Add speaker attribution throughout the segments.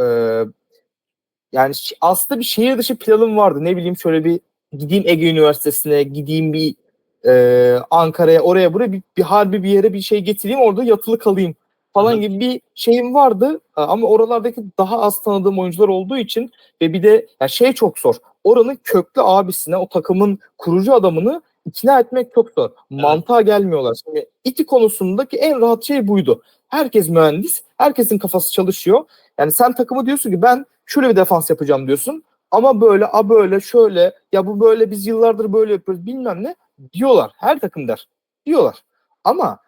Speaker 1: e, yani aslında bir şehir dışı planım vardı. Ne bileyim şöyle bir gideyim Ege Üniversitesi'ne, gideyim bir e, Ankara'ya, oraya buraya bir, bir harbi bir yere bir şey getireyim, orada yatılı kalayım falan gibi bir şeyim vardı. Ama oralardaki daha az tanıdığım oyuncular olduğu için ve bir de ya şey çok zor. Oranın köklü abisine, o takımın kurucu adamını ikna etmek çok zor. Mantığa gelmiyorlar. Şimdi iti konusundaki en rahat şey buydu. Herkes mühendis, herkesin kafası çalışıyor. Yani sen takımı diyorsun ki ben şöyle bir defans yapacağım diyorsun. Ama böyle, a böyle, şöyle, ya bu böyle biz yıllardır böyle yapıyoruz bilmem ne diyorlar. Her takım der. Diyorlar. Ama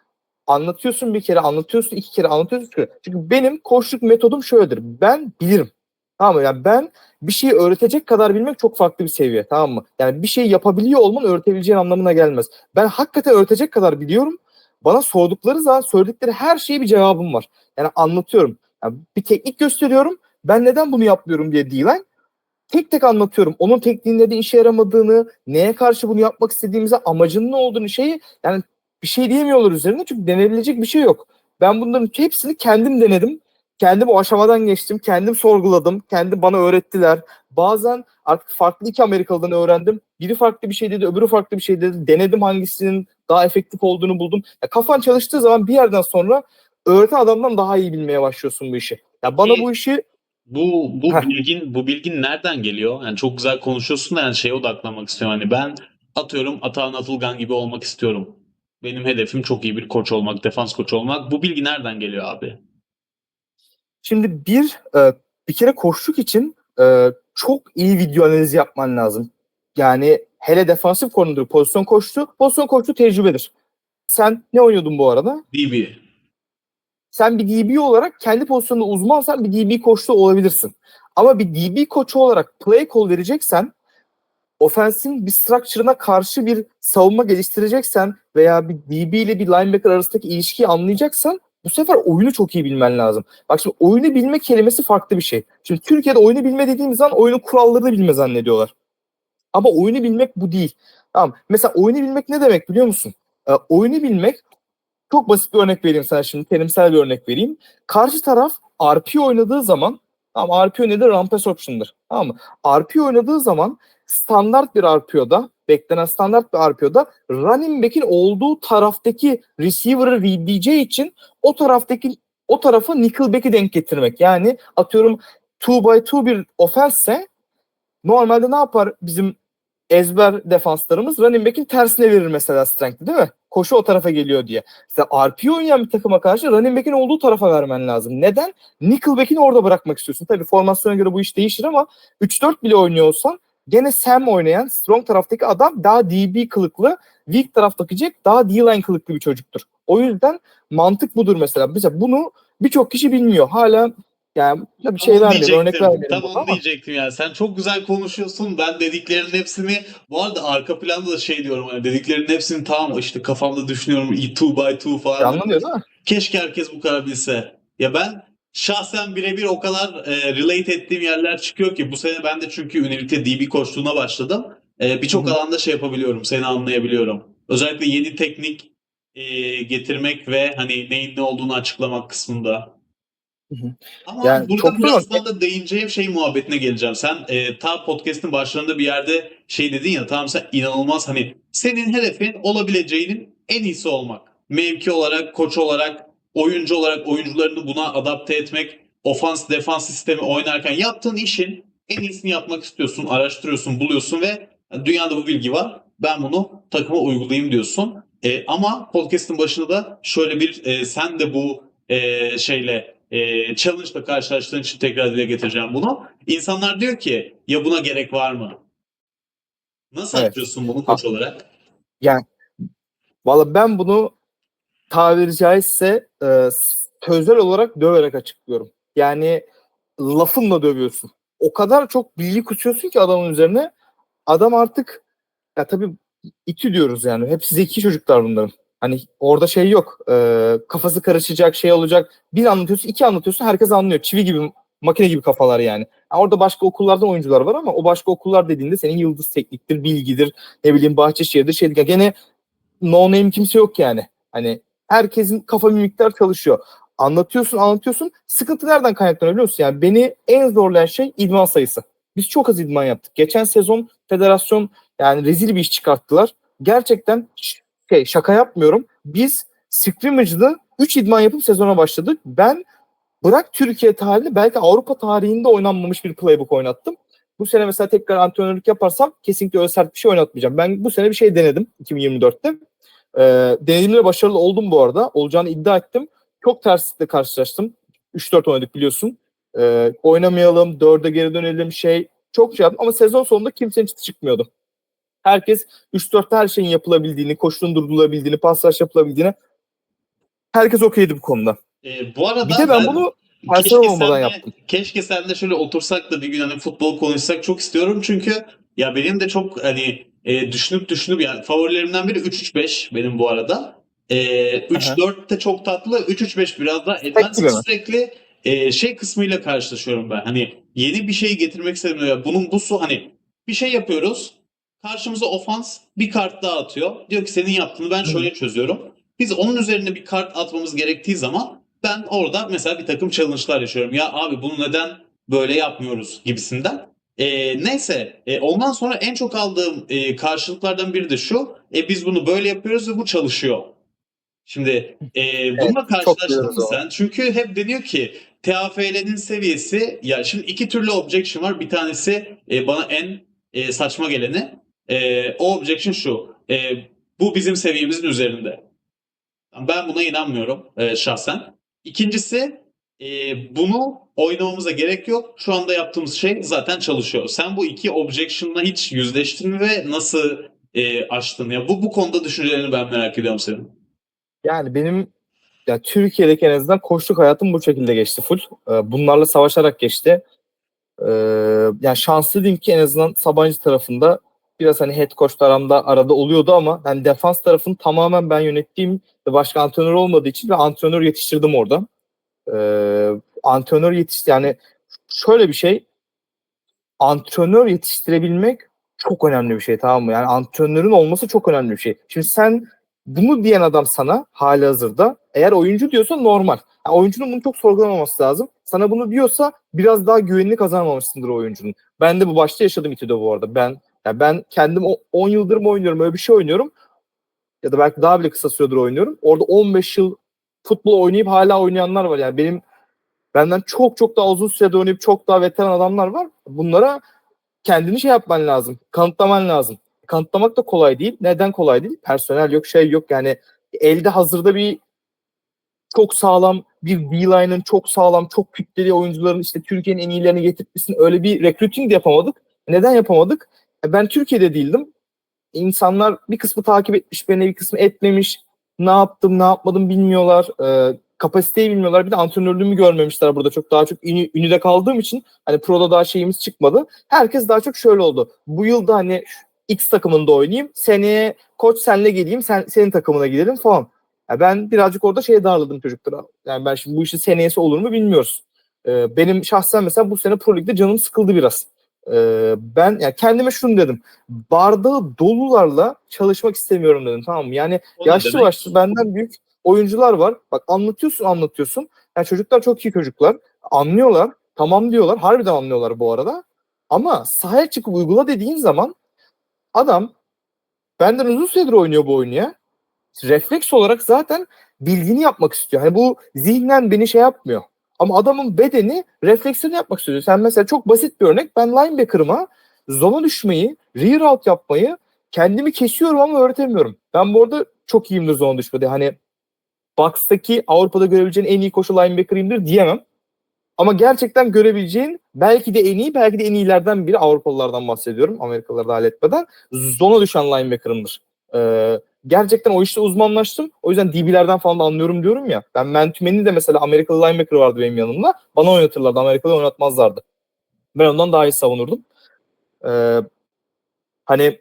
Speaker 1: anlatıyorsun bir kere, anlatıyorsun iki kere, anlatıyorsun üç kere. Çünkü benim koçluk metodum şöyledir. Ben bilirim. Tamam mı? Yani ben bir şeyi öğretecek kadar bilmek çok farklı bir seviye. Tamam mı? Yani bir şey yapabiliyor olman öğretebileceğin anlamına gelmez. Ben hakikaten öğretecek kadar biliyorum. Bana sordukları zaman söyledikleri her şeye bir cevabım var. Yani anlatıyorum. Yani bir teknik gösteriyorum. Ben neden bunu yapmıyorum diye değil. Tek tek anlatıyorum. Onun tekniğinde de işe yaramadığını, neye karşı bunu yapmak istediğimize, amacının ne olduğunu şeyi yani bir şey diyemiyorlar üzerine çünkü denebilecek bir şey yok. Ben bunların hepsini kendim denedim. Kendim o aşamadan geçtim. Kendim sorguladım. Kendi bana öğrettiler. Bazen artık farklı iki Amerikalı'dan öğrendim. Biri farklı bir şey dedi, öbürü farklı bir şey dedi. Denedim hangisinin daha efektif olduğunu buldum. Ya kafan çalıştığı zaman bir yerden sonra öğreten adamdan daha iyi bilmeye başlıyorsun bu işi. Ya bana
Speaker 2: Ki-
Speaker 1: bu işi
Speaker 2: Bu bu
Speaker 1: Heh.
Speaker 2: bilgin bu bilgin nereden geliyor? Yani çok güzel konuşuyorsun da yani şeye odaklanmak istiyorum. Hani ben atıyorum Atahan Atılgan gibi olmak istiyorum. Benim hedefim çok iyi bir koç olmak, defans koçu olmak. Bu bilgi nereden geliyor abi?
Speaker 1: Şimdi bir e, bir kere koşluk için e, çok iyi video analizi yapman lazım. Yani hele defansif konudur pozisyon koştu. Pozisyon koştu tecrübedir. Sen ne oynuyordun bu arada?
Speaker 2: DB.
Speaker 1: Sen bir DB olarak kendi pozisyonunda uzmansan bir DB koçlu olabilirsin. Ama bir DB koçu olarak play call vereceksen ofensin bir structure'ına karşı bir savunma geliştireceksen veya bir DB ile bir linebacker arasındaki ilişkiyi anlayacaksan bu sefer oyunu çok iyi bilmen lazım. Bak şimdi oyunu bilme kelimesi farklı bir şey. Şimdi Türkiye'de oyunu bilme dediğimiz zaman oyunun kurallarını bilme zannediyorlar. Ama oyunu bilmek bu değil. Tamam. Mesela oyunu bilmek ne demek biliyor musun? Ee, oyunu bilmek çok basit bir örnek vereyim sana şimdi. Terimsel bir örnek vereyim. Karşı taraf RP oynadığı zaman tamam RP nedir? Rampes option'dır. Tamam mı? RP oynadığı zaman standart bir RPO'da beklenen standart bir RPO'da running back'in olduğu taraftaki receiver'ı readleyeceği için o taraftaki o tarafa nickelback'i denk getirmek. Yani atıyorum 2 by 2 bir offense normalde ne yapar bizim ezber defanslarımız running back'in tersine verir mesela strength'i değil mi? Koşu o tarafa geliyor diye. İşte RP oynayan bir takıma karşı running back'in olduğu tarafa vermen lazım. Neden? Nickelback'ini orada bırakmak istiyorsun. Tabii formasyona göre bu iş değişir ama 3-4 bile oynuyor olsan gene Sam oynayan strong taraftaki adam daha DB kılıklı, weak taraftaki Jack daha D-line kılıklı bir çocuktur. O yüzden mantık budur mesela. Mesela bunu birçok kişi bilmiyor. Hala yani bir şey vermeyelim, örnek vermeyelim.
Speaker 2: Tam onu
Speaker 1: ama-
Speaker 2: diyecektim yani. Sen çok güzel konuşuyorsun. Ben dediklerinin hepsini bu arada arka planda da şey diyorum hani dediklerinin hepsini tamam işte kafamda düşünüyorum 2 by 2 falan.
Speaker 1: Anlamıyor değil mi?
Speaker 2: Keşke herkes bu kadar bilse. Ya ben şahsen birebir o kadar e, relate ettiğim yerler çıkıyor ki bu sene ben de çünkü Unilik'te DB koçluğuna başladım. E, Birçok alanda şey yapabiliyorum, seni anlayabiliyorum. Özellikle yeni teknik e, getirmek ve hani neyin ne olduğunu açıklamak kısmında.
Speaker 1: Hı hı.
Speaker 2: Ama
Speaker 1: Yani
Speaker 2: burada
Speaker 1: çok
Speaker 2: birazdan da değineceğim şey muhabbetine geleceğim. Sen e, ta podcast'in başlarında bir yerde şey dedin ya tamam sen inanılmaz hani senin hedefin olabileceğinin en iyisi olmak. Mevki olarak, koç olarak, oyuncu olarak oyuncularını buna adapte etmek, ofans defans sistemi oynarken yaptığın işin en iyisini yapmak istiyorsun, araştırıyorsun, buluyorsun ve dünyada bu bilgi var. Ben bunu takıma uygulayayım diyorsun. E, ama podcast'in başında da şöyle bir e, sen de bu e, şeyle e, challenge ile karşılaştığın için tekrar dile getireceğim bunu. İnsanlar diyor ki ya buna gerek var mı? Nasıl
Speaker 1: Evet.
Speaker 2: açıyorsun bunu koç olarak?
Speaker 1: Valla ben bunu tabiri caizse e, sözel olarak döverek açıklıyorum. Yani lafınla dövüyorsun. O kadar çok bilgi kusuyorsun ki adamın üzerine. Adam artık ya tabii iti diyoruz yani. Hepsi zeki çocuklar bunların. Hani orada şey yok. E, kafası karışacak şey olacak. Bir anlatıyorsun, iki anlatıyorsun. Herkes anlıyor. Çivi gibi, makine gibi kafalar yani. Ha, orada başka okullardan oyuncular var ama o başka okullar dediğinde senin Yıldız Teknik'tir, Bilgi'dir, ne bileyim Bahçeşehir'dir, şeydir. Gene no name kimse yok yani. Hani herkesin kafa mimikler çalışıyor. anlatıyorsun anlatıyorsun. Sıkıntı nereden kaynaklanıyor biliyor musun? Yani beni en zorlayan şey idman sayısı. Biz çok az idman yaptık. Geçen sezon federasyon yani rezil bir iş çıkarttılar. Gerçekten şey şaka yapmıyorum. Biz scrimmage'da 3 idman yapıp sezona başladık. Ben bırak Türkiye tarihinde belki Avrupa tarihinde oynanmamış bir playbook oynattım. Bu sene mesela tekrar antrenörlük yaparsam kesinlikle öyle sert bir şey oynatmayacağım. Ben bu sene bir şey denedim 2024'te. Ee, deneyimle başarılı oldum bu arada. Olacağını iddia ettim. Çok terslikle karşılaştım. 3-4 oynadık biliyorsun. Ee, oynamayalım, 4'e geri dönelim şey. Çok şey yaptım ama sezon sonunda kimsenin çıtı çıkmıyordu. Herkes 3-4'te her şeyin yapılabildiğini, koşunun durdurulabildiğini, pasaj yapılabildiğini herkes okeydi bu konuda.
Speaker 2: Ee, bu arada
Speaker 1: Bir de ben bunu
Speaker 2: keşke
Speaker 1: olmadan yaptım.
Speaker 2: Keşke sen de şöyle otursak da bir gün hani futbol konuşsak çok istiyorum çünkü ya benim de çok hani e, düşünüp düşünüp yani favorilerimden biri 3-3-5 benim bu arada. E, 3-4 de çok tatlı. 3-3-5 biraz daha advanced sürekli e, şey kısmıyla karşılaşıyorum ben. Hani yeni bir şey getirmek istedim. Ya bunun bu su hani bir şey yapıyoruz. Karşımıza ofans bir kart daha atıyor. Diyor ki senin yaptığını ben şöyle çözüyorum. Biz onun üzerine bir kart atmamız gerektiği zaman ben orada mesela bir takım challenge'lar yaşıyorum. Ya abi bunu neden böyle yapmıyoruz gibisinden. Ee, neyse e, ondan sonra en çok aldığım e, karşılıklardan biri de şu. E, biz bunu böyle yapıyoruz ve bu çalışıyor. Şimdi e, bununla karşılaştın
Speaker 1: biliyoruz
Speaker 2: mı sen? Çünkü hep deniyor ki TAFL'nin seviyesi ya şimdi iki türlü objection var. Bir tanesi e, bana en e, saçma geleni. E, o objection şu. E, bu bizim seviyemizin üzerinde. Ben buna inanmıyorum e, şahsen. İkincisi e, bunu oynamamıza gerek yok. Şu anda yaptığımız şey zaten çalışıyor. Sen bu iki objection'la hiç yüzleştin mi ve nasıl e, aştın? Ya bu bu konuda düşüncelerini ben merak ediyorum senin.
Speaker 1: Yani benim ya Türkiye'deki en azından koçluk hayatım bu şekilde geçti full. Ee, bunlarla savaşarak geçti. Ee, yani şanslı ki en azından Sabancı tarafında biraz hani head coach aramda arada oluyordu ama ben defans tarafını tamamen ben yönettiğim ve başka antrenör olmadığı için ve antrenör yetiştirdim orada. Ee, antrenör yetiş yani şöyle bir şey antrenör yetiştirebilmek çok önemli bir şey tamam mı? Yani antrenörün olması çok önemli bir şey. Şimdi sen bunu diyen adam sana hali hazırda eğer oyuncu diyorsa normal. Yani oyuncunun bunu çok sorgulamaması lazım. Sana bunu diyorsa biraz daha güvenini kazanmamışsındır oyuncunun. Ben de bu başta yaşadım İTÜ'de bu arada. Ben yani ben kendim o- 10 yıldır mı oynuyorum öyle bir şey oynuyorum. Ya da belki daha bile kısa süredir oynuyorum. Orada 15 yıl futbol oynayıp hala oynayanlar var. Yani benim benden çok çok daha uzun sürede oynayıp çok daha veteran adamlar var. Bunlara kendini şey yapman lazım. Kanıtlaman lazım. Kanıtlamak da kolay değil. Neden kolay değil? Personel yok, şey yok. Yani elde hazırda bir çok sağlam bir D-line'ın çok sağlam, çok kütleli oyuncuların işte Türkiye'nin en iyilerini getirtmesini öyle bir recruiting de yapamadık. Neden yapamadık? E, Ben Türkiye'de değildim. İnsanlar bir kısmı takip etmiş beni, bir kısmı etmemiş. Ne yaptım, ne yapmadım bilmiyorlar. E, kapasiteyi bilmiyorlar. Bir de antrenörlüğümü görmemişler burada. Çok daha çok ünü, ünüde kaldığım için hani proda daha şeyimiz çıkmadı. Herkes daha çok şöyle oldu. Bu yılda hani X takımında oynayayım. Seneye koç senle geleyim. Sen senin takımına gidelim falan. Ya ben birazcık orada şeye darladım çocuklara. Yani ben şimdi bu işin seneyesi olur mu bilmiyoruz. Ee, benim şahsen mesela bu sene Pro Lig'de canım sıkıldı biraz. Ee, ben yani kendime şunu dedim. Bardağı dolularla çalışmak istemiyorum dedim tamam mı? Yani
Speaker 2: O ne
Speaker 1: yaşlı
Speaker 2: demek?
Speaker 1: başlı benden büyük oyuncular var. Bak anlatıyorsun anlatıyorsun. Yani çocuklar çok iyi çocuklar. Anlıyorlar. Tamam diyorlar. Harbiden anlıyorlar bu arada. Ama sahaya çıkıp uygula dediğin zaman adam benden uzun süredir oynuyor bu oyunu ya. Refleks olarak zaten bildiğini yapmak istiyor. Hani bu zihnen beni şey yapmıyor. Ama adamın bedeni reflekslerini yapmak istiyor. Sen mesela çok basit bir örnek. Ben linebacker'ıma zona düşmeyi, rear out yapmayı kendimi kesiyorum ama öğretemiyorum. Ben bu arada çok iyiyimdir zona düşmede. Hani box'taki Avrupa'da görebileceğin en iyi koşu linebacker'ıyımdır diyemem. Ama gerçekten görebileceğin belki de en iyi, belki de en iyilerden biri Avrupalılardan bahsediyorum. Amerikalıları da halletmeden. Zona düşen linebacker'ımdır. Ee, gerçekten o işte uzmanlaştım. O yüzden DB'lerden falan da anlıyorum diyorum ya. Ben Mentumen'in de mesela Amerikalı linebacker vardı benim yanımda. Bana oynatırlardı. Amerikalı oynatmazlardı. Ben ondan daha iyi savunurdum. Ee, hani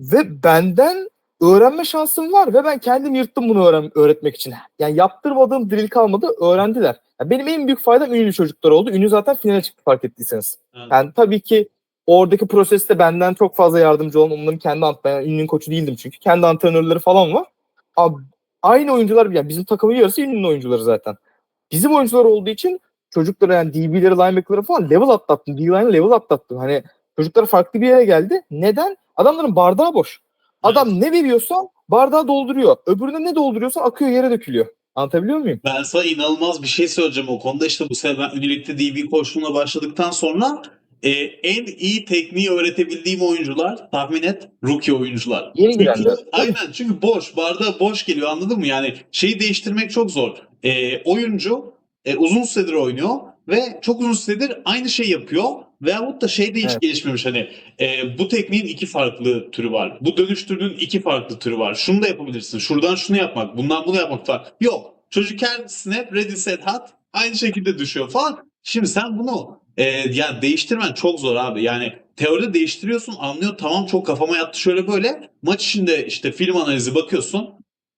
Speaker 1: ve benden öğrenme şansım var ve ben kendim yırttım bunu öğren öğretmek için. Yani yaptırmadığım drill kalmadı, öğrendiler. Ya benim en büyük faydam ünlü çocuklar oldu. Ünlü zaten finale çıktı fark ettiyseniz.
Speaker 2: Evet.
Speaker 1: Yani tabii ki oradaki proseste benden çok fazla yardımcı olan onların kendi ant ben ünlünün koçu değildim çünkü. Kendi antrenörleri falan var. Abi, aynı oyuncular yani bizim takımın yarısı ünlünün oyuncuları zaten. Bizim oyuncular olduğu için çocuklara yani DB'leri, linebacker'ları falan level atlattın. D-line'ı level atlattın. Hani çocuklar farklı bir yere geldi. Neden? Adamların bardağı boş. Adam ne veriyorsan bardağı dolduruyor. Öbürüne ne dolduruyorsan akıyor yere dökülüyor. Anlatabiliyor muyum?
Speaker 2: Ben sana inanılmaz bir şey söyleyeceğim o konuda. İşte bu sene ben Unilever'de DB koçluğuna başladıktan sonra e, en iyi tekniği öğretebildiğim oyuncular tahmin et rookie oyuncular.
Speaker 1: Yeni
Speaker 2: Çünkü,
Speaker 1: girenler.
Speaker 2: aynen çünkü boş bardağı boş geliyor anladın mı? Yani şeyi değiştirmek çok zor. E, oyuncu e, uzun süredir oynuyor ve çok uzun süredir aynı şey yapıyor. Veyahut da şey de hiç
Speaker 1: Evet.
Speaker 2: gelişmemiş hani e, bu tekniğin iki farklı türü var. Bu dönüştürdüğün iki farklı türü var. Şunu da yapabilirsin. Şuradan şunu yapmak, bundan bunu yapmak falan. Yok. Çocuk her snap ready set hot aynı şekilde düşüyor falan. Şimdi sen bunu e, yani değiştirmen çok zor abi. Yani teoride değiştiriyorsun anlıyor tamam çok kafama yattı şöyle böyle. Maç içinde işte film analizi bakıyorsun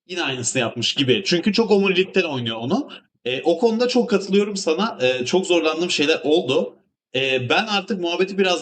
Speaker 2: yine aynısını yapmış gibi. Çünkü çok omurilikten oynuyor onu. E, o konuda çok katılıyorum sana. E, çok zorlandığım şeyler oldu. E, ben artık muhabbeti biraz